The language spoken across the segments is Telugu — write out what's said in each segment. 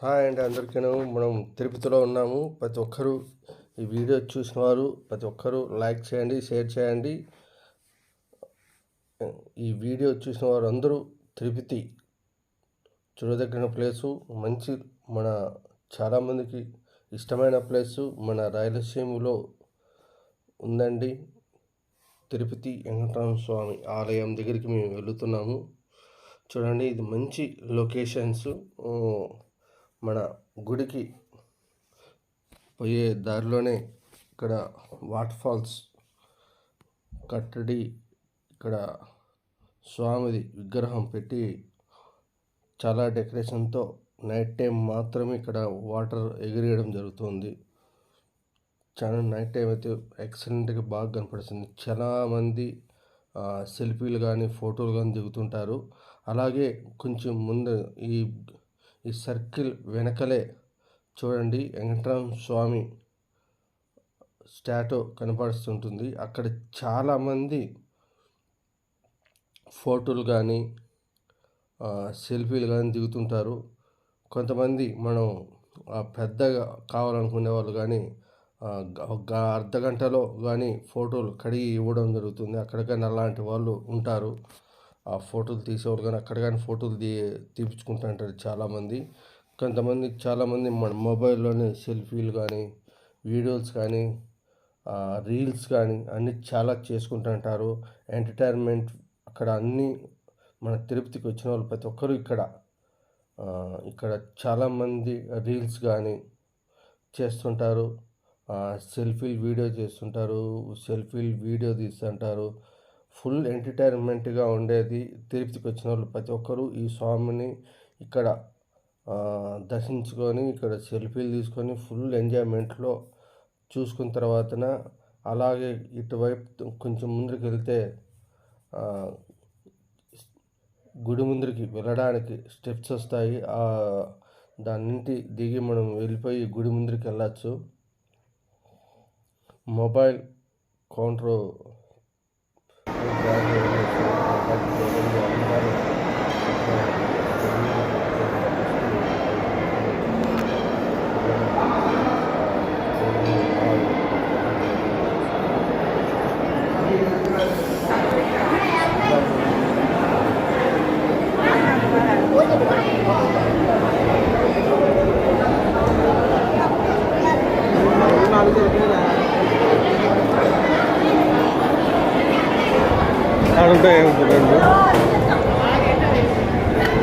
హాయ్ అండి అందరికీ మనం తిరుపతిలో ఉన్నాము. ప్రతి ఒక్కరూ ఈ వీడియో చూసిన వారు ప్రతి ఒక్కరూ లైక్ చేయండి షేర్ చేయండి. ఈ వీడియో చూసిన వారు అందరూ తిరుపతి చూడదగిన ప్లేసు మంచి మన చాలామందికి ఇష్టమైన ప్లేసు మన రాయలసీమలో ఉందండి. తిరుపతి వెంకటరామ స్వామి ఆలయం దగ్గరికి మేము వెళుతున్నాము. చూడండి ఇది మంచి లొకేషన్స్. మన గుడికి పోయే దారిలోనే ఇక్కడ వాటర్ ఫాల్స్ కట్టడి ఇక్కడ స్వామిది విగ్రహం పెట్టి చాలా డెకరేషన్తో నైట్ టైం మాత్రమే ఇక్కడ వాటర్ ఎగిరేయడం జరుగుతుంది. చాలా నైట్ టైం అయితే ఎక్సలెంట్గా బాగా కనపడుతుంది. చాలామంది సెల్ఫీలు కానీ ఫోటోలు కానీ దిగుతుంటారు. అలాగే కొంచెం ముందు ఈ ఈ సర్కిల్ వెనకలే చూడండి వెంకటరామ స్వామి స్టాటూ కనపడుతుంటుంది అక్కడ చాలామంది ఫోటోలు కానీ సెల్ఫీలు కానీ దిగుతుంటారు. కొంతమంది మనం పెద్దగా కావాలనుకునే వాళ్ళు కానీ ఒక అర్ధ గంటలో కానీ ఫోటోలు కడిగి ఇవ్వడం జరుగుతుంది. అక్కడ కానీ అలాంటి వాళ్ళు ఉంటారు. ఆ ఫోటోలు తీసేవాళ్ళు కానీ అక్కడ కానీ ఫోటోలు తీ తీపించుకుంటూ ఉంటారు చాలామంది. కొంతమంది చాలామంది మన మొబైల్లోనే సెల్ఫీలు కానీ వీడియోస్ కానీ రీల్స్ కానీ అన్నీ చాలా చేసుకుంటూ ఉంటారు. ఎంటర్టైన్మెంట్ అక్కడ అన్నీ మన తిరుపతికి వచ్చిన వాళ్ళు ప్రతి ఒక్కరు ఇక్కడ. ఇక్కడ చాలామంది రీల్స్ కానీ చేస్తుంటారు. సెల్ఫీలు వీడియో చేస్తుంటారు సెల్ఫీలు వీడియో తీస్తుంటారు. ఫుల్ ఎంటర్టైన్మెంట్గా ఉండేది. తిరుపతికి వచ్చిన వాళ్ళు ప్రతి ఒక్కరూ ఈ స్వామిని ఇక్కడ దర్శించుకొని ఇక్కడ సెల్ఫీలు తీసుకొని ఫుల్ ఎంజాయ్మెంట్లో చూసుకున్న తర్వాతన అలాగే ఇటువైపు కొంచెం ముందుకు వెళ్తే గుడి ముందరికి వెళ్ళడానికి స్టెప్స్ వస్తాయి. దాని నుండి దిగి మనం వెళ్ళిపోయి గుడి ముందరికి వెళ్ళచ్చు. Mobile counter Obrigado.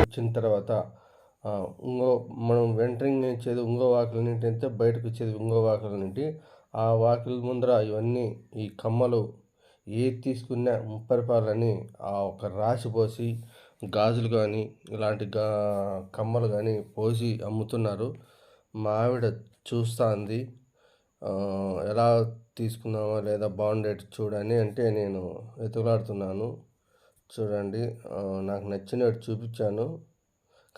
వచ్చిన తర్వాత ఇంగో మనం వెంటరింగ్ ఇచ్చేది ఇంకో వాకిల నుండి అయితే బయటకు వచ్చేది ఇంకో వాకిల నుండి ఆ వాకిల ముందర ఇవన్నీ ఈ కమ్మలు ఏది తీసుకున్నా ముప్పరిపాలని ఆ ఒక రాసి పోసి గాజులు కానీ ఇలాంటి గా కమ్మలు కానీ పోసి అమ్ముతున్నారు. మా ఆవిడ చూస్తుంది ఎలా తీసుకుందామా లేదా బాగుండేది చూడని అంటే నేను వెతుకులాడుతున్నాను చూడండి నాకు నచ్చినట్టు చూపించాను.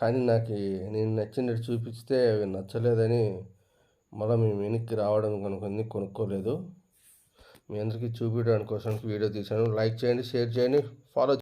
కానీ నాకు నేను నచ్చినట్టు చూపిస్తే అవి నచ్చలేదని మళ్ళీ మేము వెనక్కి రావడం కనుక కొనుక్కోలేదు. మీ అందరికీ చూపించడానికి కోసం వీడియో తీశాను. లైక్ చేయండి షేర్ చేయండి ఫాలో